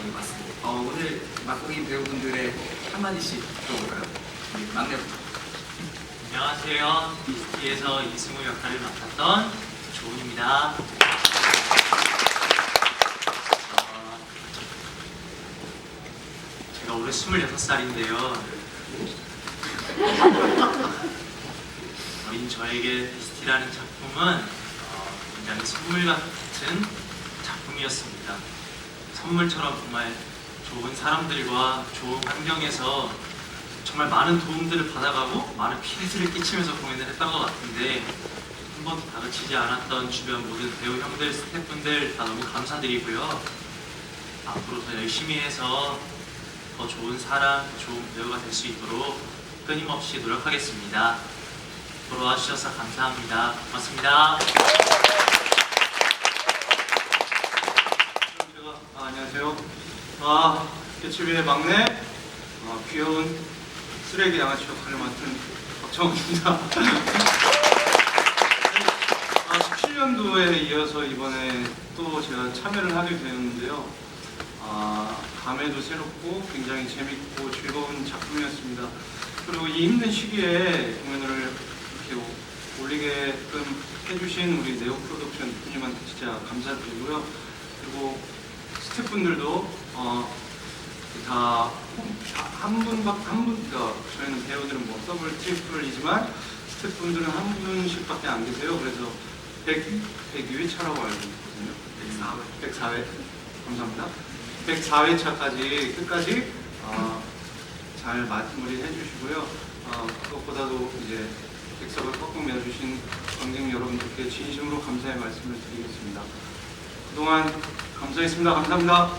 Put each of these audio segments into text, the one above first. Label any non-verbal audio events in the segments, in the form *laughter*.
많이 왔습니다. 어, 오늘 막공인 배우분들의 한마디씩 들어볼까요? 우리 막내부터. 안녕하세요. 비스티에서 이승우 역할을 맡았던 조은입니다. 어, 제가 올해 26살인데요. *laughs* 어린 저에게 비스티라는 작품은 어, 굉장히 선물 같은 작품이었습니다. 선물처럼 정말 좋은 사람들과 좋은 환경에서 정말 많은 도움들을 받아가고 많은 피해를 끼치면서 공연을 했던 것 같은데 한 번도 다그치지 않았던 주변 모든 배우 형들, 스태프분들 다 너무 감사드리고요. 앞으로 더 열심히 해서 더 좋은 사람, 좋은 배우가 될 수 있도록 끊임없이 노력하겠습니다. 보러 와주셔서 감사합니다. 고맙습니다. 제가 아, 안녕하세요. 아, 개츠비의 막내 아, 귀여운 쓰레기 양아치 역할을 맡은 박정우입니다. 아, 17년도에 이어서 이번에 또 제가 참여를 하게 되었는데요. 아, 감회도 새롭고 굉장히 재밌고 즐거운 작품이었습니다. 그리고 이 힘든 시기에 공연을 이렇게 오- 올리게끔 해주신 우리 네오 프로덕션 대표님한테 진짜 감사드리고요. 그리고 스태프분들도 어, 다 한 분밖 한 분, 그러니까 저희는 배우들은 뭐 더블 트리플이지만 스태프분들은 한 분씩밖에 안 계세요. 그래서 100, 102회 차라고 알고 있거든요. 104회. 104회. 감사합니다. 104회 차까지 끝까지 어, 잘 마무리 해 주시고요. 어, 그것보다도 이제 백석을 꺾고 매어주신 관객 여러분들께 진심으로 감사의 말씀을 드리겠습니다. 그동안 감사했습니다. 감사합니다.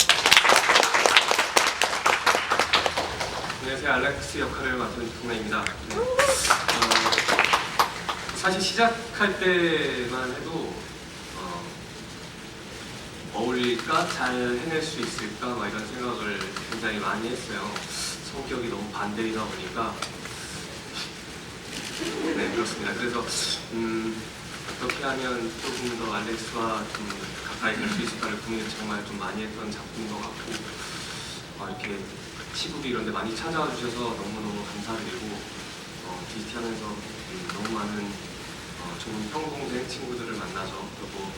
안녕하세요. 알렉스 역할을 맡은 동나입니다. 네. 어, 사실 시작할 때만 해도 어, 어울릴까? 잘 해낼 수 있을까? 막 이런 생각을 굉장히 많이 했어요. 성격이 너무 반대이다 보니까 네 그렇습니다. 그래서 음, 어떻게 하면 조금 더 알렉스와 좀 가까이 갈 수 있을까를 고민을 정말 좀 많이 했던 작품인 것 같고 어, 이렇게 시국이 이런 데 많이 찾아와 주셔서 너무너무 감사드리고 어, 디스티 하면서 음, 너무 많은 어, 좋은 형, 동생, 친구들을 만나서 그리고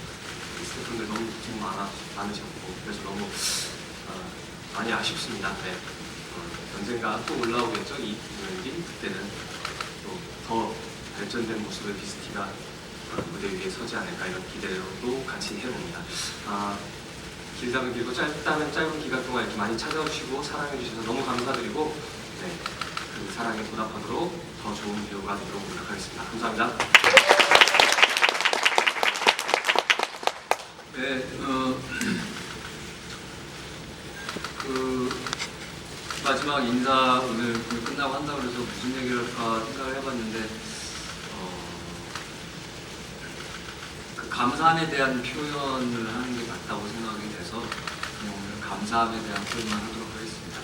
스태프분들 너무 고생 많아, 많으셨고 그래서 너무 어, 많이 아쉽습니다. 네. 어, 언젠가 또 올라오겠죠? 이 공연이 그때는 또 더 발전된 모습의 비스티가 어, 무대 위에 서지 않을까 이런 기대로도 같이 해봅니다. 아, 길다면 길고 짧다면 짧은 기간 동안 이렇게 많이 찾아주시고 사랑해주셔서 너무 감사드리고 네, 그 사랑에 보답하도록 더 좋은 배우가 되도록 노력하겠습니다. 감사합니다. 네, 어, *clears throat* 그 마지막 인사 오늘 끝나고 한다고 그래서 무슨 얘기를 할까 생각을 해봤는데 어, 그 감사함에 대한 표현을 하는 게 맞다고 생각이 돼서 그냥 오늘 감사함에 대한 표현만 하도록 하겠습니다.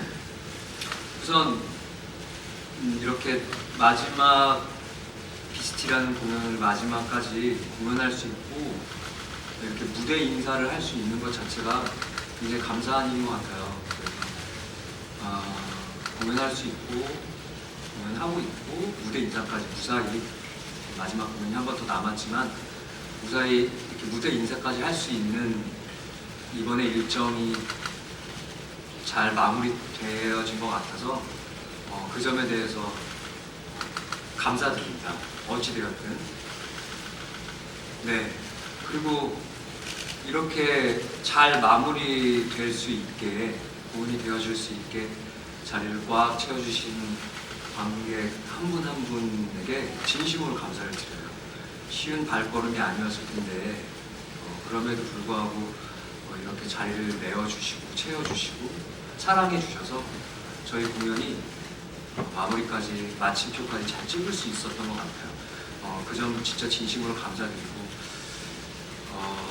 *clears throat* 우선 음, 이렇게 마지막 비스티라는 공연을 마지막까지 공연할 수 있고 이렇게 무대 인사를 할 수 있는 것 자체가 굉장히 감사한 일인 것 같아요. 아, 공연할 수 있고 공연하고 있고 무대 인사까지 무사히 마지막 공연이 한 번 더 남았지만 무사히 이렇게 무대 인사까지 할 수 있는 이번에 일정이 잘 마무리되어진 것 같아서 어, 그 점에 대해서 감사드립니다. 어찌되었든. 네. 그리고 이렇게 잘 마무리될 수 있게, 공연이 되어줄 수 있게 자리를 꽉 채워주신 관객 한 분 한 분에게 진심으로 감사를 드려요. 쉬운 발걸음이 아니었을 텐데, 어, 그럼에도 불구하고 어, 이렇게 자리를 내어주시고, 채워주시고, 사랑해 주셔서 저희 공연이 마무리까지 마침표까지 잘 찍을 수 있었던 것 같아요. 어, 그 점 진짜 진심으로 감사드리고 어,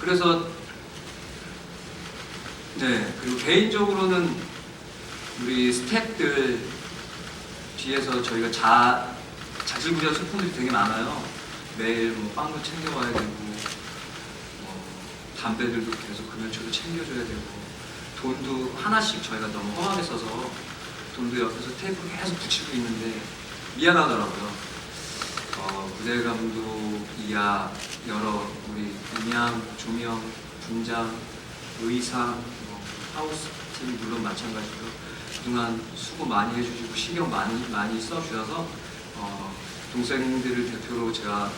그래서 네 그리고 개인적으로는 우리 스태프들 뒤에서 저희가 자 자질구레한 소품들이 되게 많아요. 매일 뭐 빵도 챙겨와야 되고 뭐 담배들도 계속 금연초도 챙겨. 돈도 하나씩 저희가 너무 험하게 써서 돈도 옆에서 테이프 계속 붙이고 있는데 미안하더라고요. 어, 무대 감독이야 여러 우리 음향, 조명, 분장, 의상, 뭐, 하우스 팀 물론 마찬가지로 그동안 수고 많이 해주시고 신경 많이 많이 써주셔서 어, 동생들을 대표로 제가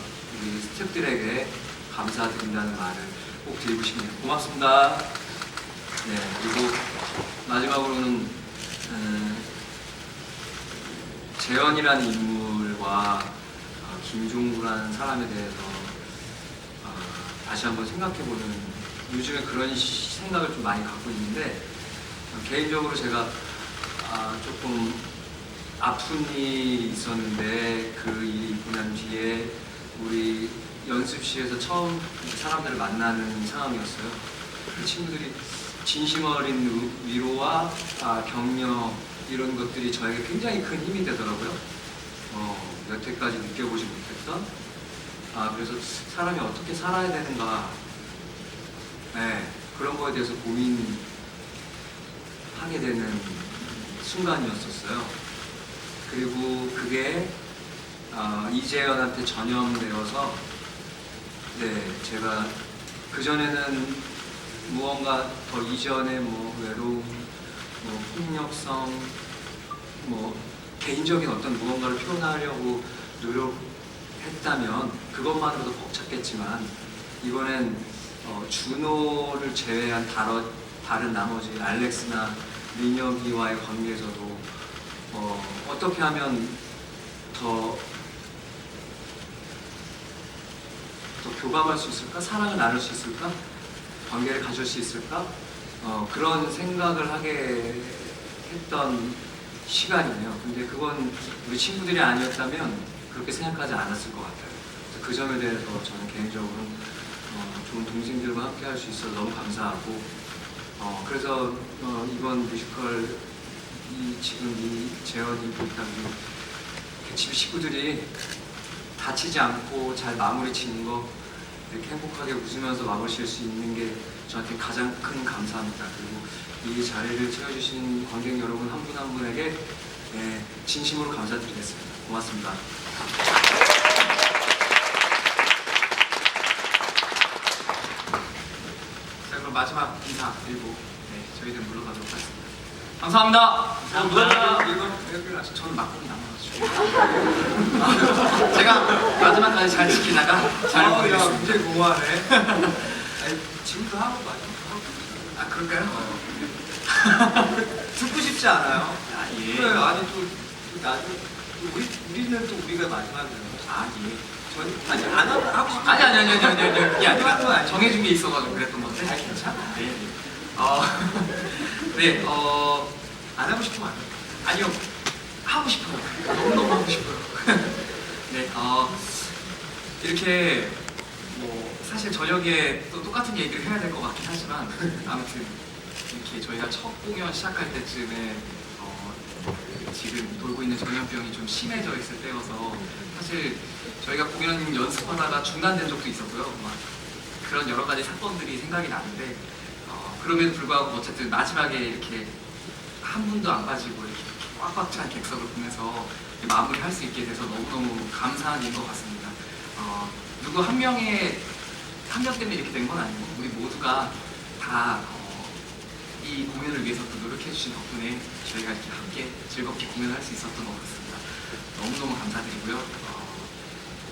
우리 스태프들에게 감사드린다는 말을 꼭 드리고 싶네요. 고맙습니다. 네 그리고 마지막으로는 음, 재현이라는 인물과 어, 김종구라는 사람에 대해서 어, 다시 한번 생각해보는 요즘에 그런 시- 생각을 좀 많이 갖고 있는데 어, 개인적으로 제가 아, 조금 아픈 일이 있었는데 그 일이 있고 난 뒤에 우리 연습실에서 처음 사람들을 만나는 상황이었어요. 그 친구들이 진심 어린 위- 위로와 아, 격려 이런 것들이 저에게 굉장히 큰 힘이 되더라고요. 어, 여태까지 느껴보지 못했던 아 그래서 사람이 어떻게 살아야 되는가 네, 그런 거에 대해서 고민하게 되는 순간이었었어요. 그리고 그게 아, 이재현한테 전염되어서 네 제가 그 전에는 무언가 더 이전에 뭐 외로움, 뭐 폭력성, 뭐 개인적인 어떤 무언가를 표현하려고 노력했다면 그것만으로도 벅찼겠지만 이번엔 어, 준호를 제외한 다른 나머지 알렉스나 민혁이와의 관계에서도 어, 어떻게 하면 더, 더 교감할 수 있을까? 사랑을 나눌 수 있을까? 관계를 가질 수 있을까? 어, 그런 생각을 하게 했던 시간이에요. 근데 그건 우리 친구들이 아니었다면 그렇게 생각하지 않았을 것 같아요. 그 점에 대해서 저는 개인적으로 어, 좋은 동생들과 함께 할 수 있어서 너무 감사하고 어, 그래서 어, 이번 뮤지컬 이 지금 이 재현이 보니까 우리 집 식구들이 다치지 않고 잘 마무리 짓는 거 이렇게 행복하게 웃으면서 마무리 질수 있는 게 저한테 가장 큰 감사합니다. 그리고 이 자리를 채워주신 관객 여러분 한 분한 분에게 예, 진심으로 감사드리겠습니다. 고맙습니다. 자 그럼 마지막 인사 드리고 네, 저희들 물러가도록 하겠습니다. 감사합니다. 감사합니다. 이거 저는 막공이 남아가지고 *laughs* 제가 마지막까지 잘 지키다가 잘 보내겠습니다. 굉장히 고마워하네. *laughs* 아니, 지금도 하고 하고. 아 그럴까요? *laughs* 듣고 싶지 않아요? 아 예. 그래, 아니 또, 또 나중에 우리 우리는 또 우리가 마지막이에요. 아 예. 아니 안 하고 하고 싶지 아니 아니 아니 아니 아니 아니 그게 그런 건 아니라 아니에요. 정해준 게 있어가지고 그랬던 건데. 아, 괜찮아. 네. 네. 어, 네, 어, 안 하고 싶으면 안 돼. 아니요. 하고 싶어요. 너무너무 하고 싶어요. 네, 어, 이렇게, 뭐, 사실 저녁에 또 똑같은 얘기를 해야 될 것 같긴 하지만, 아무튼, 이렇게 저희가 첫 공연 시작할 때쯤에, 어, 지금 돌고 있는 전염병이 좀 심해져 있을 때여서, 사실 저희가 공연 연습하다가 중단된 적도 있었고요. 막 그런 여러 가지 사건들이 생각이 나는데, 어, 그럼에도 불구하고 어쨌든 마지막에 이렇게 한 분도 안 빠지고 이렇게 꽉꽉 찬 객석을 보면서 마무리할 수 있게 돼서 너무너무 감사한 일인 것 같습니다. 어, 누구 한 명의 한 명 때문에 이렇게 된 건 아니고 우리 모두가 다 어, 이 공연을 위해서 또 노력해 주신 덕분에 저희가 이렇게 함께 즐겁게 공연할 수 있었던 것 같습니다. 너무너무 감사드리고요. 어,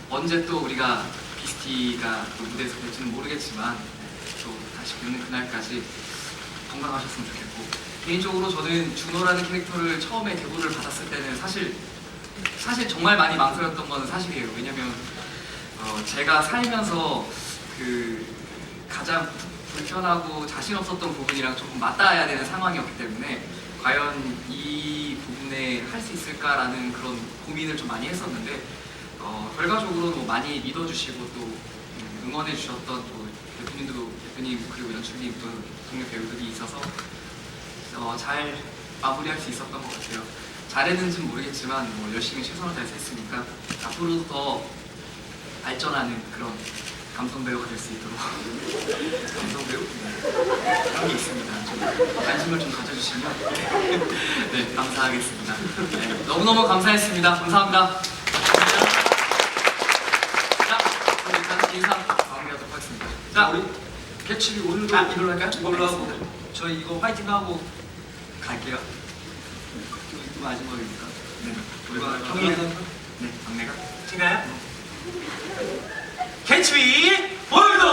언제 또 우리가 비스티가 또 무대에서 뵐지는 모르겠지만 네, 또 다시 뵙는 그날까지 건강하셨으면 좋겠고 개인적으로 저는 준호라는 캐릭터를 처음에 대본을 받았을 때는 사실 사실 정말 많이 망설였던 건 사실이에요. 왜냐면 어, 제가 살면서 그 가장 불편하고 자신 없었던 부분이랑 조금 맞닿아야 되는 상황이었기 때문에 과연 이 부분에 할 수 있을까라는 그런 고민을 좀 많이 했었는데 어, 결과적으로 뭐 많이 믿어주시고 또 음, 응원해 주셨던 또 대표님도 대표님 그리고 연출님 또 동료 배우들이 있어서 어, 잘 마무리할 수 있었던 것 같아요. 잘했는지는 모르겠지만 뭐 열심히 최선을 다해서 했으니까 앞으로도 더 발전하는 그런 감성 배우가 될 수 있도록 감성 배우 네. 그런 게 있습니다. 좀 관심을 좀 가져주시면 *laughs* 네 감사하겠습니다. 네, 너무너무 감사했습니다. 감사합니다. 자, 그럼 일단 인사 마무리하도록 하겠습니다. 자, 우리 개츠비 오늘도 아, 이걸로 할까요? 이걸로 하고 저희 이거 화이팅 하고 갈게요. 이거 마지막이니까. 네, 우리가 우리가 형이 네, 막내가 제가요? 캐치비 볼더